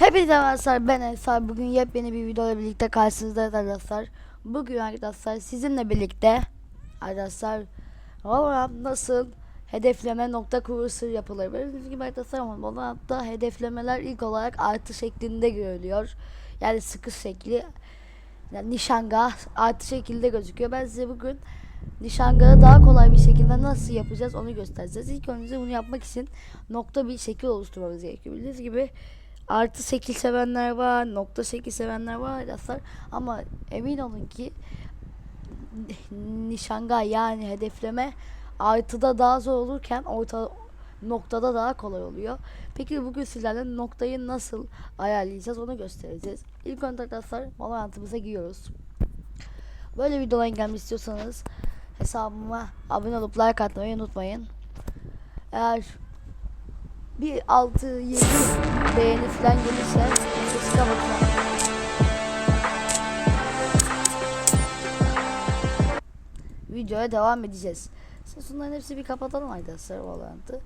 Hepinize arkadaşlar ben Ensar. Bugün yepyeni bir videoyla birlikte karşınızdayız arkadaşlar. Bugün arkadaşlar sizinle birlikte arkadaşlar Valorant nasıl hedefleme nokta kurusu yapılır. Bildiğiniz gibi arkadaşlar Valorant'ta hedeflemeler ilk olarak artı şeklinde görülüyor. Yani sıkı şekli yani nişangah artı şekilde gözüküyor. Ben size bugün nişangahı daha kolay bir şekilde nasıl yapacağız onu göstereceğiz. İlk önce bunu yapmak için nokta bir şekil oluşturmamız gerekiyor. Bildiğiniz gibi artı şekil sevenler var, nokta şekil sevenler var arkadaşlar. Ama emin olun ki nişanga yani hedefleme artıda daha zor olurken orta noktada daha kolay oluyor. Peki bugün sizlerle noktayı nasıl ayarlayacağız onu göstereceğiz. İlk önce arkadaşlar Valorant'ımıza giriyoruz. Böyle videoların gelmek istiyorsanız hesabıma abone olup like atmayı unutmayın. Eğer bir 6 7 beğeni falan gelirse sesine bakın. Videoya devam edeceğiz. Bunların hepsi bir kapatalım arkadaşlar Valorant'ı.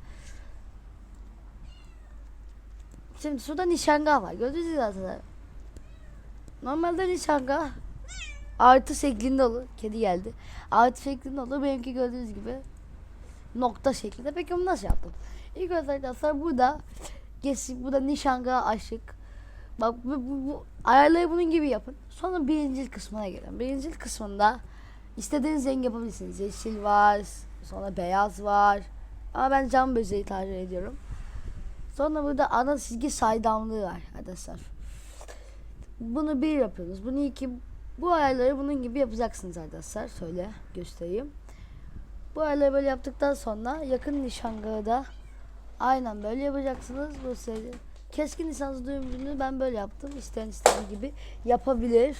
Şimdi şurada nişangah var. Gördünüz mü zaten. Normalde nişangah artı şeklinde olur. Kedi geldi. Artı şeklinde olur. Benimki gördüğünüz gibi nokta şeklinde. Peki bunu nasıl yaptım? İlk önce arkadaşlar burada geçsin burada nişanga aşık. Bak bu, bu, bu ayarları bunun gibi yapın. Sonra birinci kısmına gelin. Birinci kısmında istediğiniz renk yapabilirsiniz. Yeşil var, sonra beyaz var. Ama ben cam böceği tercih ediyorum. Sonra burada ana çizgi saydamlığı var arkadaşlar. Bunu bir yapıyoruz. Bunu iki bu ayarları bunun gibi yapacaksınız arkadaşlar. Şöyle göstereyim. Bu ayarları böyle yaptıktan sonra yakın nişangahı da aynen böyle yapacaksınız. Bu seri. Keskin nişancı düğümünü ben böyle yaptım. İsteyen istediği gibi yapabilir.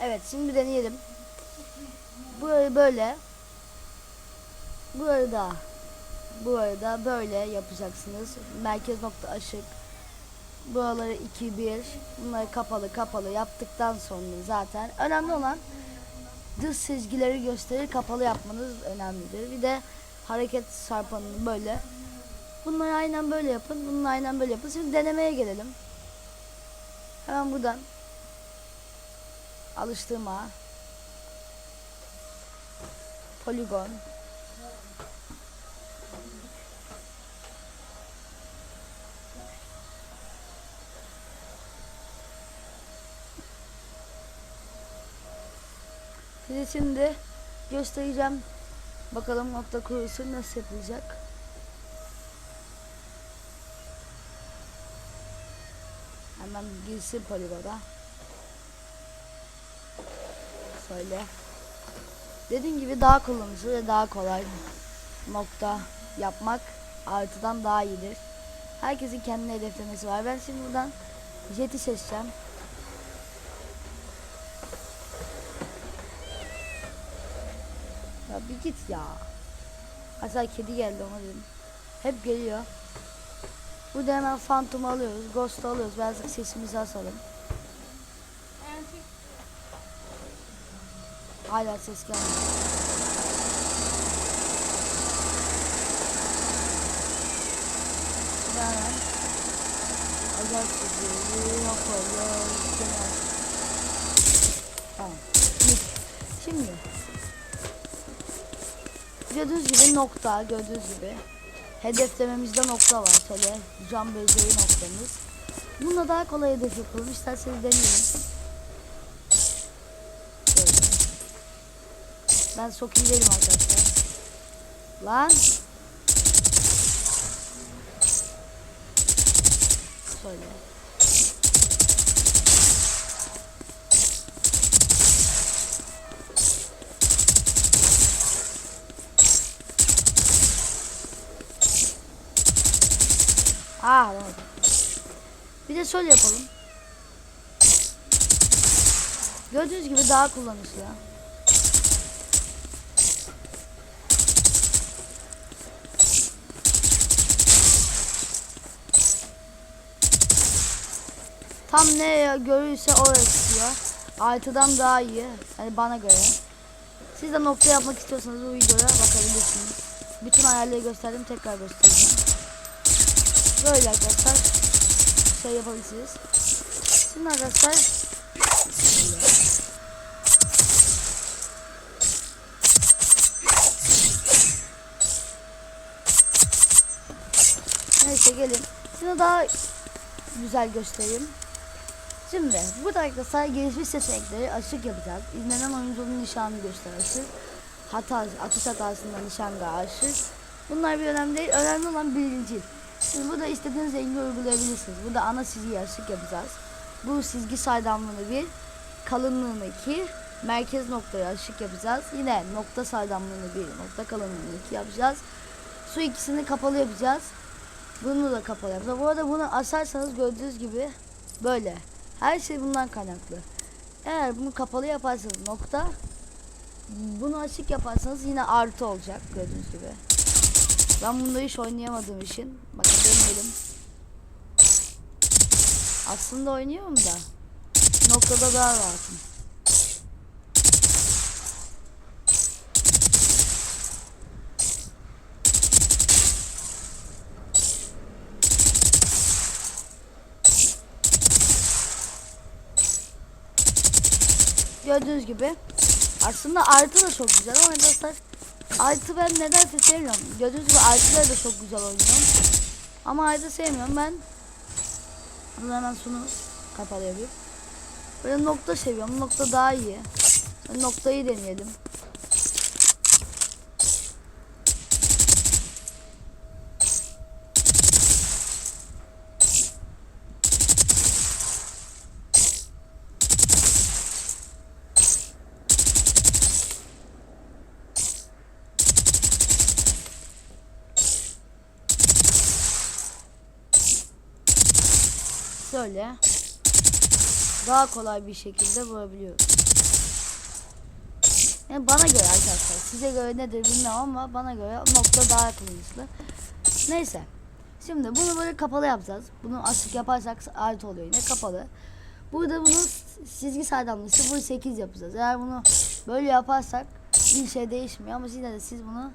Evet şimdi deneyelim. Burayı böyle. Burayı da bu arada böyle yapacaksınız. Merkez nokta aşık. Buraları 2 1. Bunları kapalı kapalı yaptıktan sonra zaten önemli olan dış çizgileri gösterir kapalı yapmanız önemlidir. Bir de hareket çarpanını böyle. Bunları aynen böyle yapın. Bunları aynen böyle yapın. Şimdi denemeye gelelim. Hemen buradan alıştırma poligon Size şimdi göstereceğim. Bakalım nokta kurusu nasıl yapılacak. Hemen girsin poligona. Şöyle. Dediğim gibi daha kullanışlı ve daha kolay nokta yapmak artıdan daha iyidir. Herkesin kendine hedeflemesi var. Ben şimdi buradan jeti seçeceğim. Ya bir git ya. Hatta kedi geldi ona dedim. Hep geliyor. Burada hemen Phantom'u alıyoruz. Ghost'u alıyoruz. Birazcık sesimizi asalım. Hala ses gelmiyor. Hemen Özel sözleri yapalım. Tamam. Şimdi Gördüğünüz gibi nokta gördüğünüz gibi. Hedeflememizde nokta var. Şöyle cam bölgeyi noktamız. Bununla daha kolay hedef yapalım isterseniz deneyelim. Ben çok iyi arkadaşlar. Lan. Şöyle Ah olmadı. Bir de şöyle yapalım. Gördüğünüz gibi daha kullanışlı. Tam ne görürse o istiyor. Altıdan daha iyi. Yani bana göre. Siz de nokta yapmak istiyorsanız bu videoya bakabilirsiniz. Bütün ayarları gösterdim tekrar göstereceğim. Böyle arkadaşlar şey yapabilirsiniz. Şimdi arkadaşlar. Neyse gelin. Şimdi daha güzel göstereyim. Şimdi bu da arkadaşlar gelişmiş seçenekleri açık yapacağız. İzlenen oyuncunun nişanını gösterir. Hata, atış hatasında nişan aşık. Bunlar bir önemli değil. Önemli olan birinci. Şimdi burada istediğiniz rengi uygulayabilirsiniz. Burada ana çizgiyi açık yapacağız. Bu çizgi saydamlığını bir, kalınlığını iki, merkez noktayı açık yapacağız. Yine nokta saydamlığını bir, nokta kalınlığını iki yapacağız. Su ikisini kapalı yapacağız. Bunu da kapalı yapacağız. Bu arada bunu açarsanız gördüğünüz gibi böyle. Her şey bundan kaynaklı. Eğer bunu kapalı yaparsanız nokta, bunu açık yaparsanız yine artı olacak gördüğünüz gibi. Ben bunda hiç oynayamadığım için bakın deneyelim. Aslında oynuyorum da noktada daha rahatım. Gördüğünüz gibi aslında artı da çok güzel ama arkadaşlar artı ben nedense sevmiyorum. Gördüğünüz gibi artıları da çok güzel oynuyorum. Ama artı sevmiyorum ben. Bunu hemen şunu kapalı yapayım. Böyle nokta seviyorum. Nokta daha iyi. Noktayı deneyelim. Şöyle daha kolay bir şekilde vurabiliyoruz. Yani bana göre arkadaşlar size göre nedir bilmiyorum ama bana göre nokta daha kullanışlı. Neyse. Şimdi bunu böyle kapalı yapacağız. Bunu açık yaparsak artı oluyor yine kapalı. Burada bunun çizgi saydamlığı 0.8 yapacağız. Eğer bunu böyle yaparsak bir şey değişmiyor ama yine de siz bunu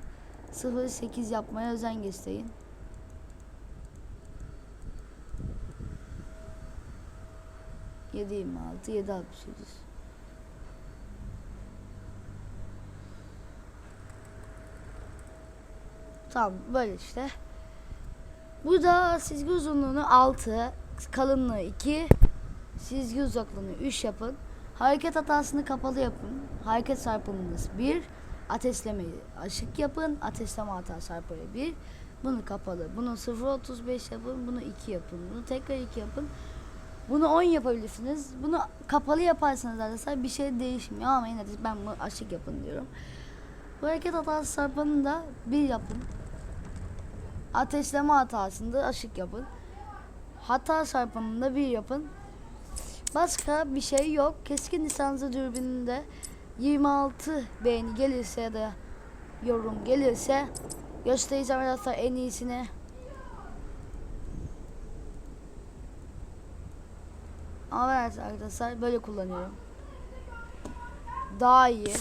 0.8 yapmaya özen gösterin. Yedi yirmi altı, yedi altmış sekiz. Tamam böyle işte. Bu da çizgi uzunluğunu 6, kalınlığı 2, çizgi uzaklığını 3 yapın. Hareket hatasını kapalı yapın. Hareket çarpımınız 1. Ateşlemeyi açık yapın. Ateşleme hata çarpımı 1. Bunu kapalı. Bunu 0.35 yapın. Bunu 2 yapın. Bunu tekrar 2 yapın. Bunu 10 yapabilirsiniz. Bunu kapalı yaparsanız arkadaşlar bir şey değişmiyor ama yine de ben bunu açık yapın diyorum. Bu hareket hatası çarpanını da 1 yapın. Ateşleme hatasında açık yapın. Hata çarpanında 1 yapın. Başka bir şey yok. Keskin nişancı dürbününde 26 beğeni gelirse ya da yorum gelirse göstereceğim arkadaşlar en iyisini. Ama ben arkadaşlar böyle kullanıyorum. Daha iyi.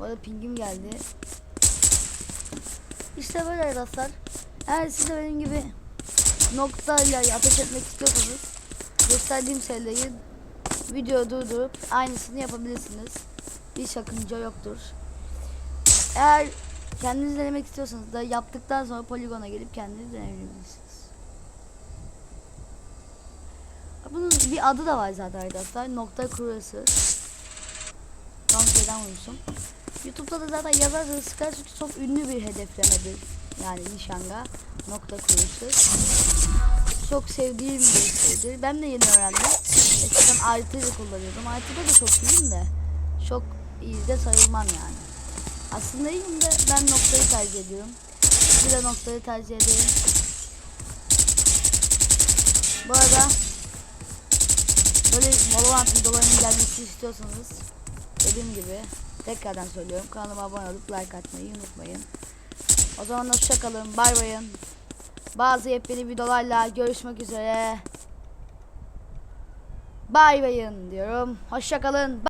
Bu pingim geldi. İşte böyle arkadaşlar. Eğer siz de benim gibi noktayla ateş etmek istiyorsanız gösterdiğim şeyleri video durdurup aynısını yapabilirsiniz. Bir sakınca yoktur. Eğer kendiniz denemek istiyorsanız da yaptıktan sonra poligona gelip kendiniz deneyebilirsiniz. Bunun bir adı da var zaten arkadaşlar. Nokta kurusu. Tam şeyden vurmuşum. Youtube'da da zaten yazarsanız çıkar çünkü çok ünlü bir hedeflemedir. Yani nişanga nokta kurusu. Çok sevdiğim bir şeydir. Ben de yeni öğrendim. Eskiden artıyla kullanıyordum. Artıda da çok iyiyim de. Çok iyi de sayılmam yani. Aslında iyiyim de ben noktayı tercih ediyorum. Bir de noktayı tercih ederim. Bu arada böyle Valorant videolarının gelmesi istiyorsanız dediğim gibi tekrardan söylüyorum kanalıma abone olup like atmayı unutmayın. O zaman hoşçakalın bay bayın. Bazı yepyeni videolarla görüşmek üzere. Bay bayın diyorum. Hoşçakalın.